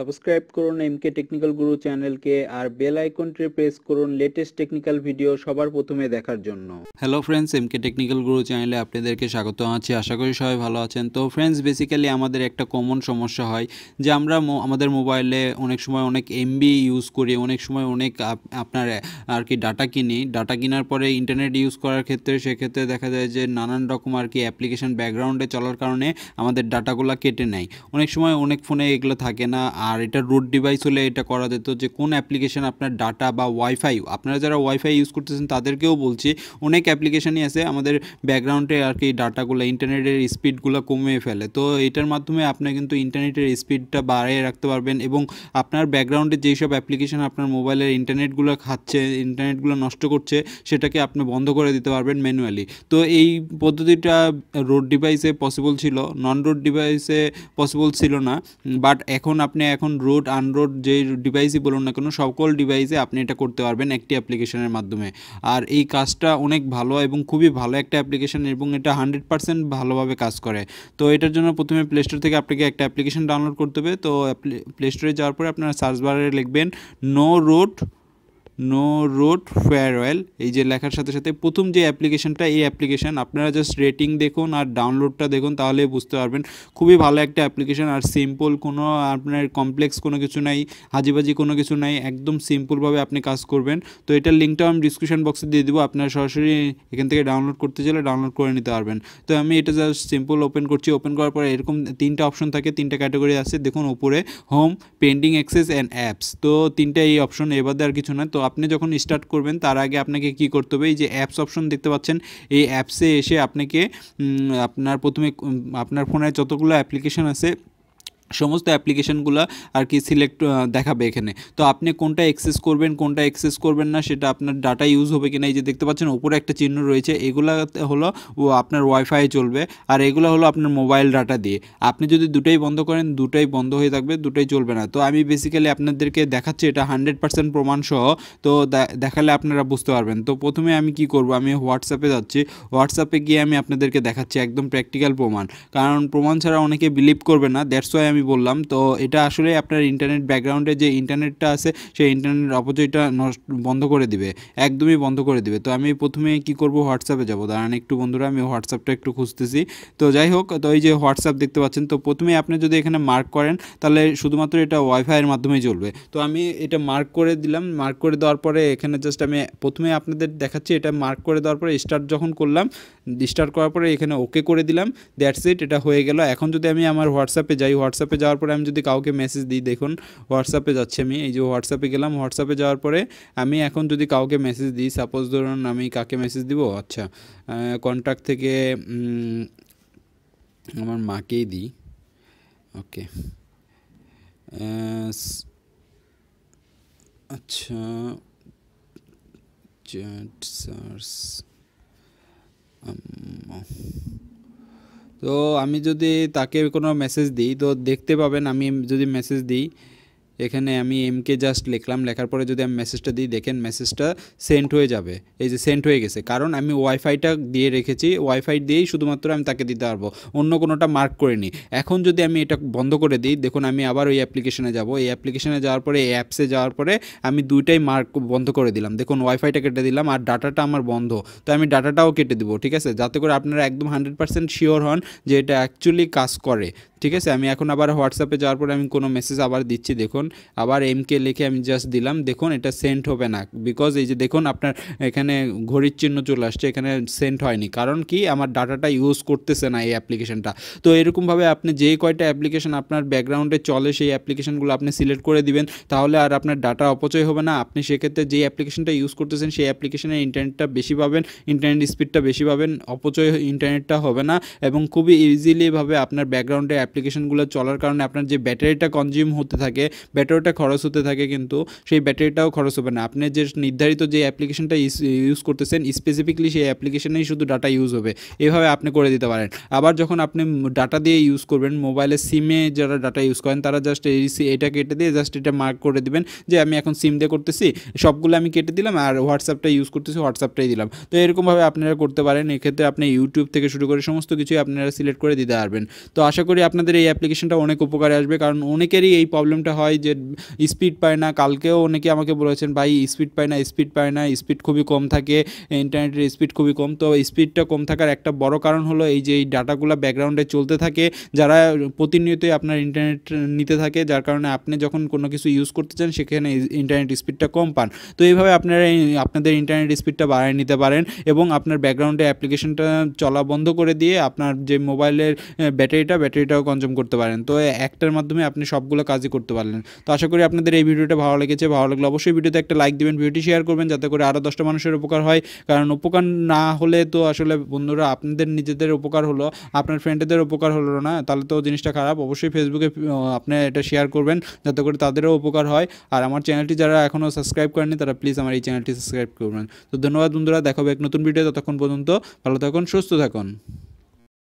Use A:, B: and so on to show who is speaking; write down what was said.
A: Subscribe করুন এমকে technical গুরু চ্যানেলকে আর বেল আইকনটি প্রেস করুন লেটেস্ট টেকনিক্যাল ভিডিও সবার প্রথমে দেখার জন্য।
B: হ্যালো ফ্রেন্ডস এমকে টেকনিক্যাল গুরু চ্যানেলে আপনাদেরকে স্বাগত আছি। আশা করি সবাই ভালো আছেন। তো ফ্রেন্ডস বেসিক্যালি আমাদের একটা কমন সমস্যা হয় যে আমরা আমাদের মোবাইলে অনেক সময় অনেক এমবি ইউজ করি, অনেক সময় অনেক আপ- আপনার আর কি ডাটা কিনি। ডাটা কেনার পরে ইন্টারনেট ইউজ করার ক্ষেত্রে সেক্ষেত্রে দেখা যায় যে নানান রকম আর কি অ্যাপ্লিকেশন ব্যাকগ্রাউন্ডে চলার কারণে আমাদের ডাটাগুলো কেটে নেয়। অনেক সময় অনেক ফোনে এগুলো থাকে না। আর এটা রুট ডিভাইস হলে এটা করা যেত যে কোন অ্যাপ্লিকেশন আপনার ডাটা বা ওয়াইফাই আপনারা যারা ওয়াইফাই ইউজ করতেছেন তাদেরকেও বলছি, অনেক অ্যাপ্লিকেশানই আছে আমাদের ব্যাকগ্রাউন্ডে আর কি ডাটাগুলো ইন্টারনেটের স্পিডগুলো কমিয়ে ফেলে। তো এটার মাধ্যমে আপনি কিন্তু ইন্টারনেটের স্পিডটা বাড়িয়ে রাখতে পারবেন এবং আপনার ব্যাকগ্রাউন্ডে যেই সব অ্যাপ্লিকেশন আপনার মোবাইলের ইন্টারনেটগুলো খাচ্ছে ইন্টারনেটগুলো নষ্ট করছে, সেটাকে আপনি বন্ধ করে দিতে পারবেন ম্যানুয়ালি তো এই পদ্ধতিটা রোড ডিভাইসে পসিবল ছিল নন রোড ডিভাইসে পসিবল ছিল না বাট এখন আপনি এখন রোড আনরোড যে ডিভাইসই বলুন না কেন, সকল ডিভাইসে আপনি এটা করতে পারবেন একটি অ্যাপ্লিকেশনের মাধ্যমে। আর এই কাজটা অনেক ভালো এবং খুবই ভালো একটা অ্যাপ্লিকেশন এবং এটা হান্ড্রেড পার্সেন্ট ভালোভাবে কাজ করে। তো এটার জন্য প্রথমে প্লে স্টোর থেকে আপনাকে একটা অ্যাপ্লিকেশন ডাউনলোড করতে হবে। তো প্লে স্টোরে যাওয়ার পরে আপনার সার্চ বারে লিখবেন no road no road farewell এই যে লেখার সাথে সাথে প্রথম যে অ্যাপ্লিকেশনটা এই অ্যাপ্লিকেশন আপনারা জাস্ট রেটিং দেখুন আর ডাউনলোডটা দেখুন, তাহলে বুঝতে পারবেন। খুবই ভালো একটা অ্যাপ্লিকেশন আর সিম্পল কোনো আপনার কমপ্লেক্স কোনো কিছু নাই, হাজিবাজি কোনো কিছু নাই, একদম সিম্পলভাবে আপনি কাজ করবেন। তো এটার লিঙ্কটাও আমি ডিসক্রিপশন বক্সে দিয়ে দেবো, আপনারা সরাসরি এখান থেকে ডাউনলোড করতে চাইলে ডাউনলোড করে নিতে পারবেন। তো আমি এটা জাস্ট সিম্পল ওপেন করছি ওপেন করার পরে এরকম তিনটা অপশন থাকে, তিনটা ক্যাটাগরি আছে। দেখুন, উপরে home pending access and apps তো তিনটা এই অপশন এবার আর কিছু না, তো আপনি যখন স্টার্ট করবেন, তার আগে আপনাকে কি করতে হবে? এই যে অ্যাপস অপশন দেখতে পাচ্ছেন, এই অ্যাপসে এসে আপনাকে আপনার প্রথমে আপনার ফোনে যতগুলো অ্যাপ্লিকেশন আছে সমস্ত অ্যাপ্লিকেশনগুলো আর কি সিলেক্ট দেখাবে এখানে। তো আপনি কোনটা অ্যাক্সেস করবেন, কোনটা অ্যাক্সেস করবেন না, সেটা আপনার ডাটা ইউজ হবে কিনা, এই যে দেখতে পাচ্ছেন, উপরে একটা চিহ্ন রয়েছে, এগুলো হলো ও আপনার ওয়াইফাই চলবে, আর এগুলো হলো আপনার মোবাইল ডাটা দিয়ে। আপনি যদি দুটাই বন্ধ করেন, দুটাই বন্ধ হয়ে থাকবে, দুটাই চলবে না। তো আমি বেসিক্যালি আপনাদেরকে দেখাচ্ছি, এটা হান্ড্রেড পার্সেন্ট প্রমাণ সহ। তো দেখালে আপনারা বুঝতে পারবেন। তো প্রথমে আমি কি করব, আমি হোয়াটসঅ্যাপে যাচ্ছি। হোয়াটসঅ্যাপে গিয়ে আমি আপনাদেরকে দেখাচ্ছি, একদম প্র্যাকটিক্যাল প্রমাণ। কারণ প্রমাণ ছাড়া অনেকে বিলিভ করবে না দ্যাটস ওয়াই আমি বললাম, তো এটা আসলে আপনার ইন্টারনেট ব্যাকগ্রাউন্ডে যে ইন্টারনেটটা আছে, সেই ইন্টারনেট অপচয়টা নষ্ট, বন্ধ করে দিবে, একদমই বন্ধ করে দিবে। তো আমি প্রথমে কি করব হোয়াটসঅ্যাপে যাব। দাঁড়ান একটু বন্ধুরা, আমি হোয়াটসঅ্যাপটা একটু খুঁজতেছি। তো যাই হোক, তো এই যে হোয়াটসঅ্যাপ দেখতে পাচ্ছেন, তো প্রথমে আপনি যদি এখানে মার্ক করেন, তাহলে শুধুমাত্র এটা ওয়াইফাইয়ের মাধ্যমেই চলবে। তো আমি এটা মার্ক করে দিলাম মার্ক করে দেওয়ার পরে এখানে জাস্ট আমি প্রথমে আপনাদের দেখাচ্ছি, এটা মার্ক করে দেওয়ার পরে স্টার্ট যখন করলাম স্টার্ট করার পরে এখানে ওকে করে দিলাম দ্যাটস ইট এটা হয়ে গেল। এখন যদি আমি আমার হোয়াটসঅ্যাপে যাই হোয়াটসঅ্যাপে যাওয়ার পরে আমি যদি কাউকে মেসেজ দিই, দেখুন হোয়াটসঅ্যাপে যাচ্ছি আমি, এই যে হোয়াটসঅ্যাপে গেলাম হোয়াটসঅ্যাপে যাওয়ার পরে আমি এখন যদি কাউকে মেসেজ দিই সাপোজ ধরুন আমি কাকে মেসেজ দিব? আচ্ছা কন্ট্যাক্ট থেকে আমার মাকেই দিই। ওকে আচ্ছা চ্যাট সার্চ তো আমি যদি তাকে কোনো মেসেজ দিই তো দেখতে পাবেন আমি যদি মেসেজ দিই এখানে আমি এমকে জাস্ট লিখলাম, লেখার পরে যদি আমি মেসেজটা দিই, দেখেন মেসেজটা সেন্ড হয়ে যাবে। এই যে সেন্ড হয়ে গেছে। কারণ আমি ওয়াইফাইটা দিয়ে রেখেছি ওয়াইফাই দিয়েই শুধুমাত্র আমি তাকে দিতে পারব। অন্য কোনোটা মার্ক করিনি। এখন যদি আমি এটা বন্ধ করে দিই, দেখুন আমি আবার ওই অ্যাপ্লিকেশনে যাব। এই অ্যাপ্লিকেশনে যাওয়ার পরে, এই অ্যাপসে যাওয়ার পরে আমি দুইটাই মার্ক বন্ধ করে দিলাম। দেখুন ওয়াইফাইটা কেটে দিলাম আর ডাটাটা আমার বন্ধ। তো আমি ডাটাটাও কেটে দিব, ঠিক আছে? যাতে করে আপনারা একদম হান্ড্রেড পার্সেন্ট শিওর হন যে এটা অ্যাকচুয়ালি কাজ করে, ঠিক আছে? আমি এখন আবার হোয়াটসঅ্যাপে যাওয়ার পরে আমি কোনো মেসেজ আবার দিচ্ছি, দেখুন। আবার এমকে লিখে আমি জাস্ট দিলাম। দেখুন, এটা সেন্ট হবে না। বিকজ এই যে দেখুন, আপনার এখানে ঘড়ির চিহ্ন চলে আসছে, এখানে সেন্ট হয়নি। কারণ কি? আমার ডাটাটা ইউজ করতেছে না এই অ্যাপ্লিকেশনটা তো এরকমভাবে আপনি যে কয়টা অ্যাপ্লিকেশন আপনার ব্যাকগ্রাউন্ডে চলে, সেই অ্যাপ্লিকেশনগুলো আপনি সিলেক্ট করে দিবেন। তাহলে আর আপনার ডাটা অপচয় হবে না। আপনি সেক্ষেত্রে যে অ্যাপ্লিকেশনটা ইউজ করতেছেন, সেই অ্যাপ্লিকেশনের ইন্টারনেটটা বেশি পাবেন ইন্টারনেট স্পিডটা বেশি পাবেন, অপচয় ইন্টারনেটটা হবে না। এবং খুবই ইজিলিভাবে আপনার ব্যাকগ্রাউন্ডে অ্যাপ্লিকেশনগুলো চলার কারণে আপনার যে ব্যাটারিটা কনজিউম হতে থাকে ব্যাটারিটা খরচ হতে থাকে কিন্তু সেই ব্যাটারিটাও খরচ হবে না। আপনি যে নির্ধারিত যে অ্যাপ্লিকেশনটা ইউজ করতেছেন স্পেসিফিকলি সেই অ্যাপ্লিকেশনেই শুধু ডাটা ইউজ হবে। এভাবে আপনি করে দিতে পারেন। আবার যখন আপনি ডাটা দিয়ে ইউজ করবেন মোবাইলের সিমে যারা ডাটা ইউজ করেন, তারা জাস্ট এটা কেটে দিয়ে জাস্ট এটা মার্ক করে দিবেন যে আমি এখন সিম দিয়ে করতেছি, সবগুলো আমি কেটে দিলাম আর হোয়াটসঅ্যাপটা ইউজ করতেছি হোয়াটসঅ্যাপটাই দিলাম। তো এরকমভাবে আপনারা করতে পারেন। এক্ষেত্রে আপনি ইউটিউব থেকে শুরু করে সমস্ত কিছুই আপনারা সিলেক্ট করে দিতে পারবেন। তো আশা করি আপনাদের এই অ্যাপ্লিকেশনটা অনেক উপকারে আসবে, কারণ অনেকেরই এই প্রবলেমটা হয় যে স্পিড পায় না, কালকেও অনেকে আমাকে বলেছেন, ভাই স্পিড পায় না স্পিড পায় না স্পিড খুবই কম থাকে ইন্টারনেটের স্পিড খুবই কম। তো স্পিডটা কম থাকার একটা বড় কারণ হলো এই যে এই ডাটাগুলো ব্যাকগ্রাউন্ডে চলতে থাকে, যারা প্রতিনিয়তই আপনার ইন্টারনেট নিতে থাকে, যার কারণে আপনি যখন কোনো কিছু ইউজ করতে চান, সেখানে ইন্টারনেট স্পিডটা কম পান। তো এইভাবে আপনারা আপনাদের ইন্টারনেট স্পিডটা বাড়িয়ে নিতে পারেন এবং আপনার ব্যাকগ্রাউন্ডে অ্যাপ্লিকেশনটা চলা বন্ধ করে দিয়ে আপনার যে মোবাইলের ব্যাটারিটা ব্যাটারিটাও কনজিউম করতে পারেন। তো একটার মাধ্যমে আপনি সবগুলো কাজই করতে পারলেন। তো আশা করি আপনাদের এই ভিডিওটা ভালো লেগেছে, ভালো লাগলে অবশ্যই ভিডিওতে একটা লাইক দিবেন, ভিডিওটি শেয়ার করবেন যাতে করে আরও দশটা মানুষের উপকার হয়। কারণ উপকার না হলে তো আসলে বন্ধুরা আপনাদের নিজেদের উপকার হলো, আপনার ফ্রেন্ডদের উপকার হলো না, তাহলে তো জিনিসটা খারাপ। অবশ্যই ফেসবুকে আপনি এটা শেয়ার করবেন যাতে করে তাদেরও উপকার হয়। আর আমার চ্যানেলটি যারা এখনও সাবস্ক্রাইব করেনি তারা প্লিজ আমার এই চ্যানেলটি সাবস্ক্রাইব করবেন। তো ধন্যবাদ বন্ধুরা দেখাবো এক নতুন ভিডিও ততক্ষণ পর্যন্ত ভালো থাকুন, সুস্থ থাকুন।